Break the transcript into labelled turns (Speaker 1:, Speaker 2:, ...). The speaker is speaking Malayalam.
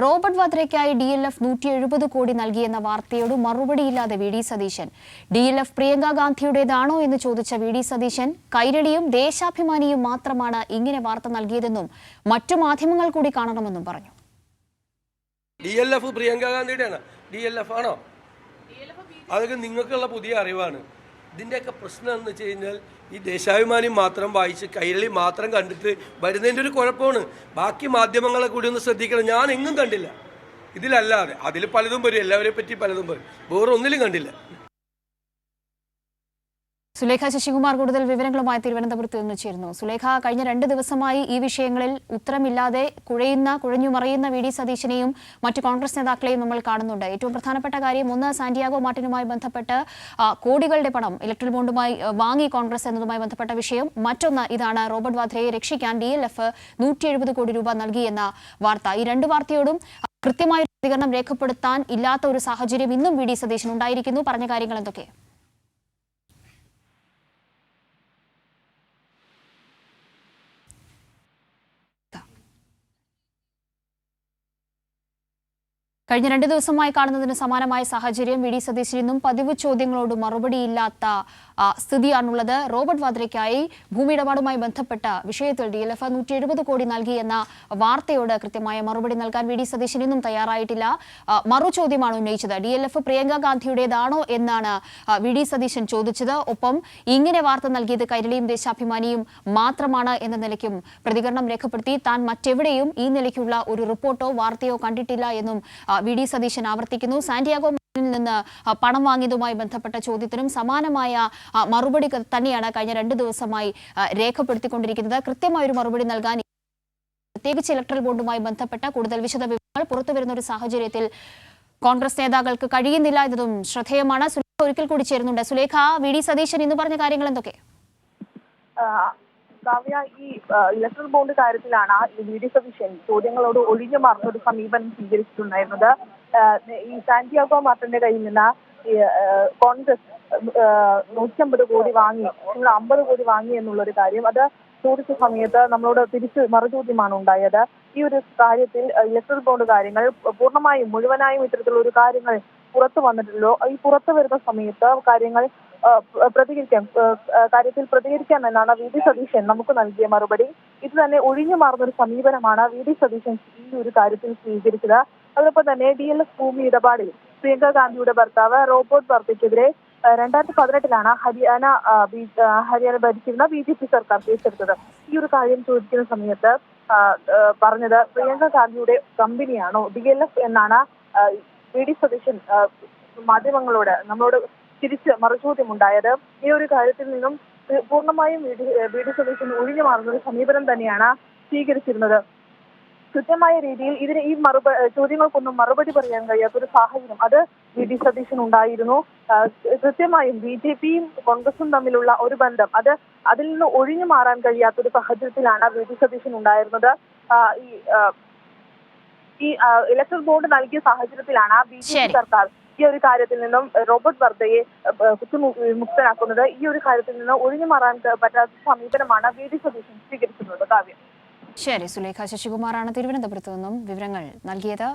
Speaker 1: റോബർട്ട് വദ്രയ്ക്കായി ഡി എൽ എഫ് നൂറ്റി എഴുപത് കോടി നൽകിയെന്ന വാർത്തയോട് മറുപടിയില്ലാതെ V D Satheesan. D L F Priyanka ഗാന്ധിയുടേതാണോ എന്ന് ചോദിച്ച വി ഡി സതീശൻ കൈരളിയും ദേശാഭിമാനിയും മാത്രമാണ് ഇങ്ങനെ വാർത്ത നൽകിയതെന്നും മറ്റു മാധ്യമങ്ങൾ കൂടി കാണണമെന്നും പറഞ്ഞു.
Speaker 2: ഡി എൽ എഫ് പ്രിയങ്ക ഗാന്ധിയുടെയാണ് ആണോ? അതൊക്കെ നിങ്ങൾക്കുള്ള പുതിയ അറിവാണ്. ഇതിന്റെയൊക്കെ പ്രശ്നം എന്ന് വെച്ച് കഴിഞ്ഞാൽ ഈ ദേശാഭിമാനി മാത്രം വായിച്ച് കൈരളി മാത്രം കണ്ടിട്ട് വരുന്നതിന്റെ ഒരു കുഴപ്പമാണ്. ബാക്കി മാധ്യമങ്ങളെ കൂടി ഒന്ന് ശ്രദ്ധിക്കണം. ഞാൻ എങ്ങും കണ്ടില്ല. ഇതിലല്ലാതെ. അതിൽ പലതും വരും. എല്ലാവരെ പറ്റി പലതും വരും. വേറെ ഒന്നിലും കണ്ടില്ല.
Speaker 1: സുലേഖ ശശികുമാർ കൂടുതൽ വിവരങ്ങളുമായി തിരുവനന്തപുരത്ത് നിന്ന് ചേരുന്നു. സുലേഖ കഴിഞ്ഞ രണ്ട് ദിവസമായി ഈ വിഷയങ്ങളിൽ ഉത്തരമില്ലാതെ കുഴയുന്ന കുഴഞ്ഞു മറിയുന്ന വി ഡി സതീശനെയും മറ്റ് കോൺഗ്രസ് നേതാക്കളെയും നമ്മൾ കാണുന്നുണ്ട്. ഏറ്റവും പ്രധാനപ്പെട്ട കാര്യം ഒന്ന് സാന്റിയാഗോ മാർട്ടിനുമായി ബന്ധപ്പെട്ട് കോടികളുടെ പണം ഇലക്ട്രൽ ബോണ്ടുമായി വാങ്ങി കോൺഗ്രസ് എന്നതുമായി ബന്ധപ്പെട്ട വിഷയം. മറ്റൊന്ന് ഇതാണ് റോബർട്ട് വാദ്രയെ രക്ഷിക്കാൻ ഡി എൽ എഫ് നൂറ്റി എഴുപത് കോടി രൂപ നൽകിയെന്ന വാർത്ത. ഈ രണ്ട് വാർത്തയോടും കൃത്യമായ പ്രതികരണം രേഖപ്പെടുത്താൻ ഇല്ലാത്ത ഒരു സാഹചര്യം ഇന്നും വി ഡി സതീശൻ ഉണ്ടായിരിക്കുന്നു. പറഞ്ഞ കാര്യങ്ങൾ എന്തൊക്കെ? കഴിഞ്ഞ രണ്ട് ദിവസമായി കാണുന്നതിന് സമാനമായ സാഹചര്യം വി ഡി സതീശൻ ഇന്നും പതിവ് ചോദ്യങ്ങളോട് മറുപടിയില്ലാത്ത സ്ഥിതിയാണുള്ളത്. റോബർട്ട് വാദ്രയ്ക്കായി ഭൂമി ഇടപാടുമായി ബന്ധപ്പെട്ട വിഷയത്തിൽ ഡി എൽ എഫ് നൂറ്റി എഴുപത് കോടി നൽകിയെന്ന വാർത്തയോട് കൃത്യമായ മറുപടി നൽകാൻ വി ഡി സതീശൻ ഇന്നും തയ്യാറായിട്ടില്ല. മറു ചോദ്യമാണ് ഉന്നയിച്ചത്. ഡി എൽ എഫ് പ്രിയങ്ക ഗാന്ധിയുടേതാണോ എന്നാണ് വി ഡി സതീശൻ ചോദിച്ചത്. ഒപ്പം ഇങ്ങനെ വാർത്ത നൽകിയത് കൈരളിയും ദേശാഭിമാനിയും മാത്രമാണ് എന്ന നിലയ്ക്കും പ്രതികരണം രേഖപ്പെടുത്തി. താൻ മറ്റെവിടെയും ഈ നിലയ്ക്കുള്ള ഒരു റിപ്പോർട്ടോ വാർത്തയോ കണ്ടിട്ടില്ല എന്നും വി ഡി സതീശൻ ആവർത്തിക്കുന്നു. സാന്റിയാഗോ നിന്ന് പണം വാങ്ങിയതുമായി ബന്ധപ്പെട്ട ചോദ്യത്തിനും സമാനമായ മറുപടി തന്നെയാണ് കഴിഞ്ഞ രണ്ട് ദിവസമായി രേഖപ്പെടുത്തിക്കൊണ്ടിരിക്കുന്നത്. കൃത്യമായ ഒരു മറുപടി നൽകാൻ പ്രത്യേകിച്ച് ഇലക്ട്രൽ ബോണ്ടുമായി ബന്ധപ്പെട്ട കൂടുതൽ വിശദ വിവരങ്ങൾ പുറത്തുവരുന്ന ഒരു സാഹചര്യത്തിൽ കോൺഗ്രസ് നേതാക്കൾക്ക് കഴിയുന്നില്ല എന്നതും ശ്രദ്ധേയമാണ്. സുലേഖ ഒരിക്കൽ കൂടി ചേരുന്നുണ്ട്. സുലേഖ വി ഡി സതീശൻ ഇന്ന് പറഞ്ഞ കാര്യങ്ങൾ എന്തൊക്കെ?
Speaker 3: കാവ്യ ഈ ഇലക്ട്രൽ ബോണ്ട് കാര്യത്തിലാണ് വി ഡി സതീശൻ ചോദ്യങ്ങളോട് ഒഴിഞ്ഞു മാറുന്ന ഒരു സമീപനം സ്വീകരിച്ചിട്ടുണ്ടായിരുന്നത്. ഈ സാന്റിയാഗോ മാർട്ടിന്റെ കയ്യിൽ നിന്ന് കോൺഗ്രസ് നൂറ്റമ്പത് കോടി വാങ്ങി നമ്മൾ അമ്പത് കോടി വാങ്ങി എന്നുള്ള ഒരു കാര്യം. അത് ചോദിച്ച സമയത്ത് നമ്മളോട് തിരിച്ച് മറുചോദ്യമാണ് ഉണ്ടായത്. ഈ ഒരു കാര്യത്തിൽ ഇലക്ട്രൽ ബോണ്ട് കാര്യങ്ങൾ പൂർണമായും മുഴുവനായും ഇത്തരത്തിലുള്ള ഒരു കാര്യങ്ങൾ പുറത്തു വന്നിട്ടുള്ളൂ ഈ പുറത്തു വരുന്ന സമയത്ത് കാര്യങ്ങൾ പ്രതികരിക്കാം കാര്യത്തിൽ പ്രതികരിക്കാം എന്നാണ് വി. ഡി. സതീശൻ നമുക്ക് നൽകിയ മറുപടി. ഇത് തന്നെ ഒഴിഞ്ഞു മാറുന്ന ഒരു സമീപനമാണ് വി. ഡി. സതീശൻ ഈ ഒരു കാര്യത്തിൽ സ്വീകരിച്ചത്. അതോടൊപ്പം തന്നെ ഡി. എൽ. എഫ് ഭൂമി ഇടപാടിൽ പ്രിയങ്ക ഗാന്ധിയുടെ ഭർത്താവ് റോബോട്ട് വർദ്ധയ്ക്കെതിരെ രണ്ടായിരത്തി പതിനെട്ടിലാണ് ഹരിയാന ഹരിയാന ഭരിച്ചിരുന്ന ബി ജെ പി സർക്കാർ കേസെടുത്തത്. ഈ ഒരു കാര്യം ചോദിക്കുന്ന സമയത്ത് പറഞ്ഞത് പ്രിയങ്ക ഗാന്ധിയുടെ കമ്പനിയാണോ? ഡി. എൽ. എഫ് എന്നാണ് വി ഡി സതീശൻ മാധ്യമങ്ങളോട് നമ്മളോട് തിരിച്ച് മറുചോദ്യം ഉണ്ടായത് ഈ ഒരു കാര്യത്തിൽ നിന്നും പൂർണമായും V D V D Satheesan ഒഴിഞ്ഞു മാറുന്ന ഒരു സമീപനം തന്നെയാണ് സ്വീകരിച്ചിരുന്നത്. കൃത്യമായ രീതിയിൽ ഇതിന് ഈ മറുപ ചോദ്യങ്ങൾക്കൊന്നും മറുപടി പറയാൻ കഴിയാത്ത ഒരു സാഹചര്യം അത് വി ഡി സതീശൻ ഉണ്ടായിരുന്നു. കൃത്യമായും ബി ജെ പിയും കോൺഗ്രസും തമ്മിലുള്ള ഒരു ബന്ധം അത് അതിൽ നിന്ന് ഒഴിഞ്ഞു മാറാൻ കഴിയാത്ത ഒരു സാഹചര്യത്തിലാണ് വി ഡി സതീശൻ ഉണ്ടായിരുന്നത്. ഈ ഈ ഇലക്ഷൻ ബോർഡ് നൽകിയ സാഹചര്യത്തിലാണ് ബി ജെ പി സർക്കാർ ഈ ഒരു കാര്യത്തിൽ നിന്നും റോബർട്ട് വർദ്ധയെ കുറ്റമുക്തനാക്കുന്നത് ഈ ഒരു കാര്യത്തിൽ നിന്ന് ഒഴിഞ്ഞു മാറാൻ പറ്റാത്ത സമീപനമാണ് വി ഡി സതീശൻ സ്വീകരിച്ചിട്ടുള്ളത് കാവ്യം.
Speaker 1: ശരി സുലേഖ ശശികുമാറാണ് തിരുവനന്തപുരത്ത് നിന്നും വിവരങ്ങൾ നൽകിയത്.